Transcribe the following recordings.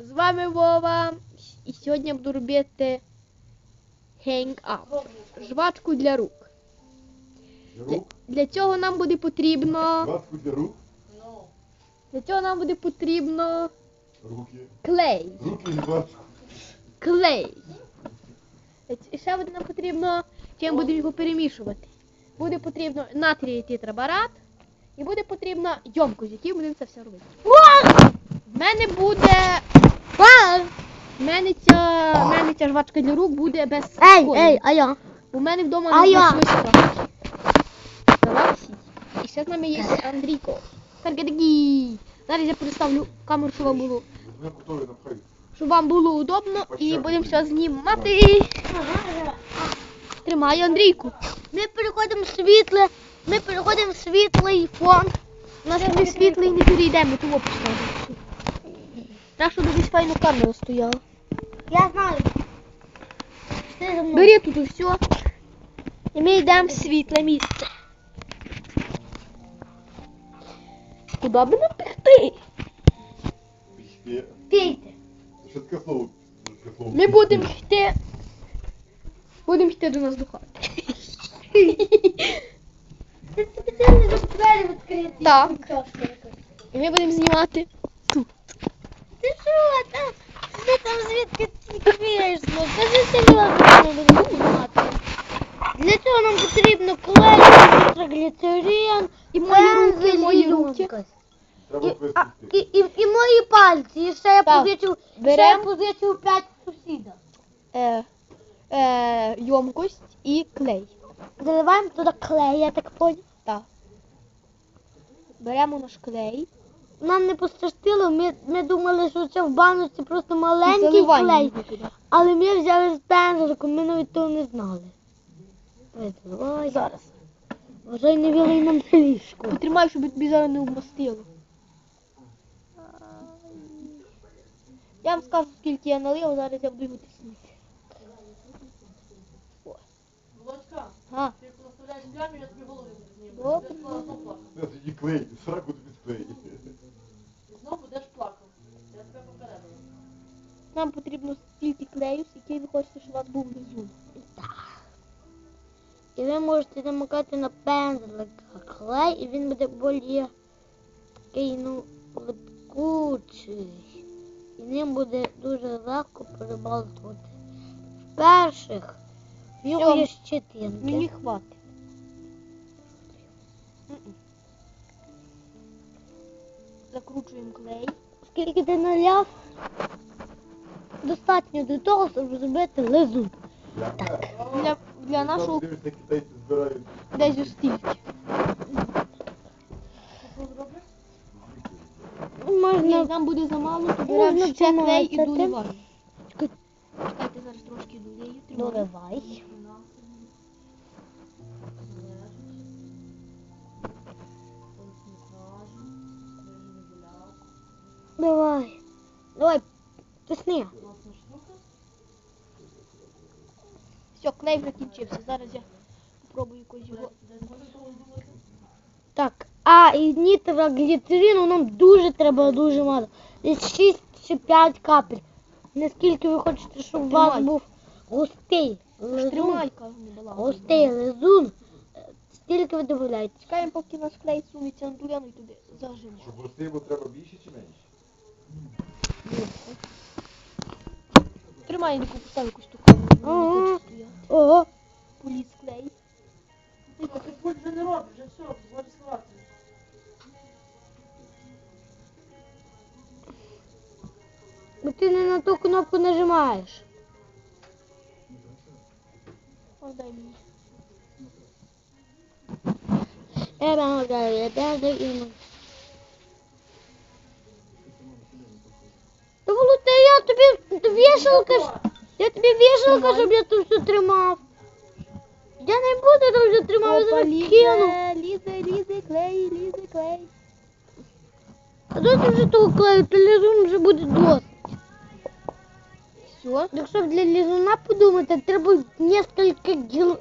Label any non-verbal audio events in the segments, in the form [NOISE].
З вами Вова. І сьогодні я буду робити hangout. Жвачку для рук. Для, для цього нам буде потрібно. ватку для рук, Для цього нам буде потрібно руки, клей. руки. Клей. І ще буде нам потрібно, чим будемо його перемішувати. Буде потрібно натрій тетрабарат. І буде потрібно йомку, з якій будемо це все робити. В мене буде. В мене ця, в мене ця жвачка для рук буде без Ей, кольору. ей, а я? У мене вдома А не я? жвачки. Давай. І ще з нами є Андрійко. Каргадегі. Зараз я переставлю камеру, щоб вам було, готові на щоб вам було удобно і будемо все знімати. Тримай, Андрійку. Ми переходимо в світле, ми переходимо в світлий фон. У нас не світлий не перейдемо, того поставимо. Так, щоб десь файну камеру стояла. Я знаю. Ти за мною. Бери тут все. І ми йдемо в світле місце. Куди би напекти? Пішки. Пійте. Що таке слово? Таке слово. Ми будемо йти. Будемо йти до нас до хати. Ти спеціально двері відкриті. Так. І ми будемо знімати. Ти що там? Ти там звідки ти вийшло? Кажи серйозно, будемо знімати. Для цього нам потрібно клей, нітрогліцерин, І мої руки, і мої руки. І, а, і, і, і мої пальці. І ще я Так. позичив, ще Берем. я позичив п'ять сусіда. Е, е, йомкость і клей. Заливаємо туди клей, я так поняв. Так. Беремо наш клей. Нам не пощастило, ми, ми думали, що це в баночці просто маленький клей. Але ми взяли з пензликом, ми навіть того не знали. Ой, Зараз. Вважай, не вілий нам на ліжко. Потримай, щоб тобі зараз не обмастило. Я вам скажу, скільки я налив, зараз я буду його тиснути. О. Володька, А, ти поставляєш глянь, я тобі голову зніму. Добре. Знов плакав. Я тоді клей, сраку тобі склеї. І знов будеш плакав. Я тебе попередила. нам потрібно стільки клею, який ви хочете, щоб у вас був внизу. І ви можете намакати на пензлик клей, і він буде більш такий, ну, липкучий. І ним буде дуже легко перебалтувати. В-перших, в нього є щетинки. Мені хватить. Закручуємо клей. Скільки ти наляв, достатньо до того, щоб зробити лизу. Так. Для, для нашого десь ось стільки. Ні, нам буде замало, то беремо ще клей і доливаємо. Чекайте, зараз трошки тримаю. доливай. Тисни. Все, клей вже кінчився. Зараз я спробую якось його. Так, а і нітрогліцерину нам дуже треба дуже мало. Десь 6 чи 5 капель. Наскільки ви хочете, щоб у вас був густий лизун, густий лизун, е, стільки ви додаєте. Чекаємо, поки наш клей сунеться на туляну і туди зажимо. Щоб гостей бо треба більше чи менше? Тримай, не постав якусь ту камеру. вона не Ага. хоче стояти. Ого, Поліз клей. Тільки ти пульт вже не робиш, вже все, згоді сховати. бо ти не на ту кнопку нажимаєш. О, дай мені. Я вам говорю, я даже ему. Володя, я тобі вішалка. Я тобі вішалка, щоб я тут все тримав. Я не буду там все тримав, я зараз кину. лізе, лізе, клей, лізе, клей. А досі вже того клею, то лізун вже буде досить. Все. Якщо для лізуна подумати, треба нескільки гіл...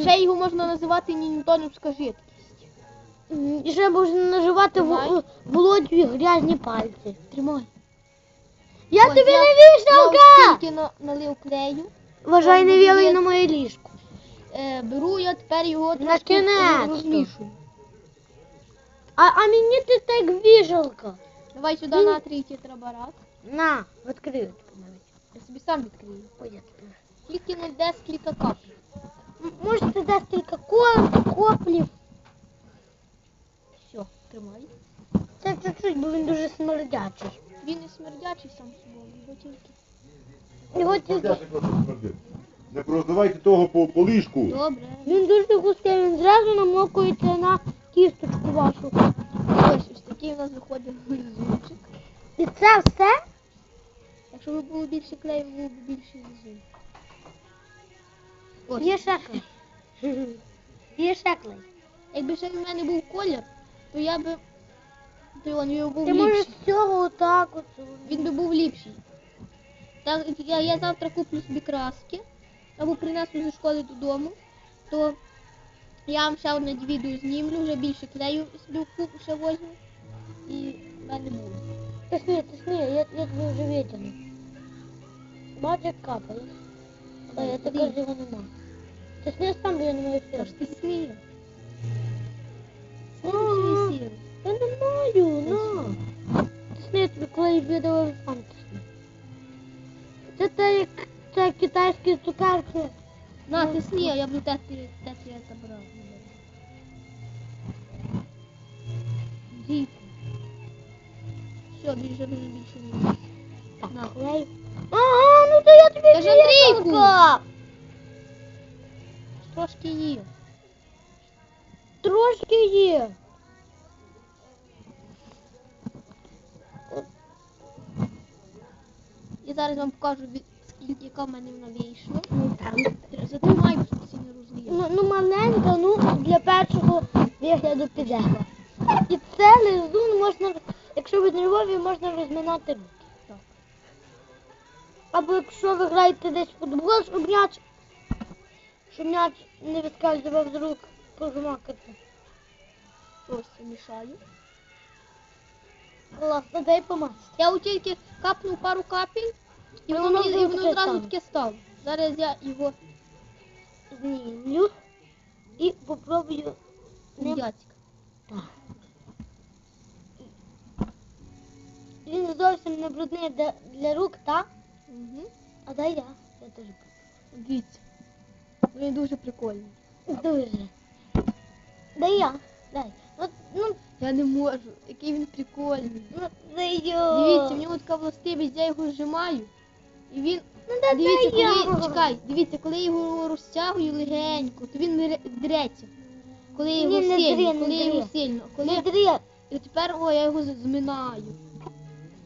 Ще його можна називати нінтонівська жидкість. І ще можна наживати в... володю грязні пальці. Тримай. Я Ось тобі я- не Я вішалка! скільки на, налив клею, Вважай, не вілий на моє ліжко. е, беру я тепер його На трошки кінець-то. розмішую. А, а мені ти так вішалка. Давай сюди Він- натрій тетрабарат. На, відкрию тобі навіть. Я собі сам відкрию. Ой, я тобі. Тільки не декілька капель. М- Може ти дасть кілька колем, коплів. Все, тримай. Це чуть-чуть, бо він дуже смердячий. Він не смердячий сам собою, його тільки. Його тільки... Не роздавайте того по, по ліжку. Добре. Він дуже густий, він зразу намокується на кісточку вашу. Ось ось такий у нас виходить лизунчик. І це все? Якщо б було більше клею, було б більше. Ось. Є ще клей. [LAUGHS] Є ще клей. Якби ще в мене був колір, то я би. То він його був Ти можеш ліпший. з цього отак от. Він би був ліпший. Так, я, я завтра куплю собі краски або принесу зі школи додому, то я вам ще одне відео знімлю, вже більше клею собі купу ще возьму. І в мене буде. Тисни, тисни, я, я тебе вже витягну. Бачиш, як капає. А я тепер його нема. Тисни сам, бо я не маю сил. ж ти На, ти сні, а я буду тети, тети я забрав. Дійсно. Все, більше дуже більше не буде. На. Клею. Ага, ну то я тобі Та ж Андрійку! вішалка. Трошки є. Трошки є. І зараз вам покажу, від- скільки яка в мене вона вийшла. Ну, там. Тр- Затримай, бо всі не розліє. Ну, ну маленька, ну для першого вигляду піде. І це лизун можна, якщо ви нервові, можна розминати руки. Так. Або якщо ви граєте десь в футбол, щоб м'яч, щоб м'яч не відскальзував з рук, пожмакати. Ось мішаю. Класно, дай помасти. Я тільки капнув пару капель, і І воно, і воно одразу таке стало. Зараз я його Знімлю і попробую ним. Він зовсім не брудний для, для рук, так? Угу. А дай я. Я теж Дивіться. Він дуже прикольний. Дуже. Дай я. Дай. От, ну, Я не можу. Який він прикольний. ну, дай я. Дивіться, в нього така властивість, я його зжимаю. І він. Ну, да, Дивіться, коли. Чекай, дивіться, коли я його розтягую легенько, то він дреться. Коли я його Ні, не сильно, не коли я його сильно. Коли... Не дрі. І тепер о, я його зминаю.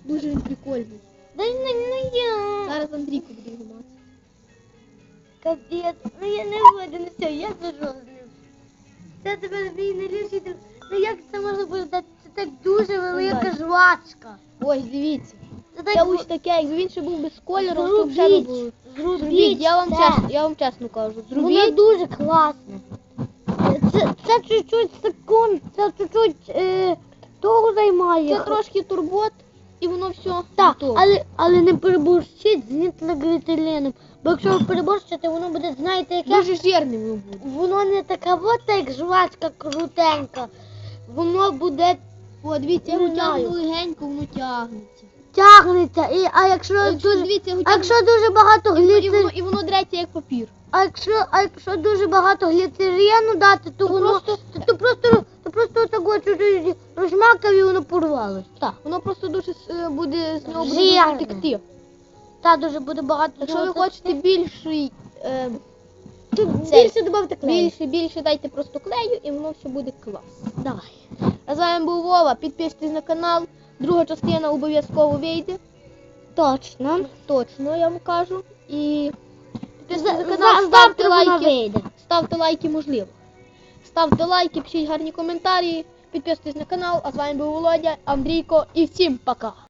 Дуже він прикольний. Дай ну, ну я. Зараз Андрійко буде його мати. Капець. Ну я не буду, ну все, я зажу з ним. Це тебе мій найліпший друг. Ну як це можна буде дати? Це так дуже велика жвачка. Ось, дивіться. Я ось таке, якби він ще був без кольору, то ще не було. Зробіть, я вам це. чесно, я вам чесно кажу. Воно Зробіть. дуже класне. Це, це чуть-чуть секунд, це чуть-чуть е, того займає. Це трошки турбот, і воно все Так, готово. але, але не переборщіть з нітрогlyцерином. Бо якщо ви переборщите, воно буде, знаєте, яке? Дуже жирним воно буде. Воно не така от як жвачка крутенька. Воно буде О, дивіться, я Не знаю. легенько, воно тягнеться. Тягнеться. І, а якщо, якщо, дуже, дивіться, а якщо дуже багато і, і, воно, і воно дреться як папір. а якщо, а якщо дуже багато гліцерину дати, то, То воно просто- то, то просто то просто такого чуть-чуть розмакав і воно порвалось. Так. Воно просто дуже е, буде з нього буде текти. Та дуже буде багато. Якщо ви хочете більший, е, Тут більше додавте клею. більше, більше дайте просто клею, і воно все буде клас. Давай. А з вами був Вова. Підписуйтесь на канал. Друга частина обов'язково вийде. Точно. Точно, я вам кажу. І за- ставте лайки. Ставте лайки, можливо. Ставте лайки, пишіть гарні коментарі, підписуйтесь на канал. А з вами був Володя, Андрійко і всім пока.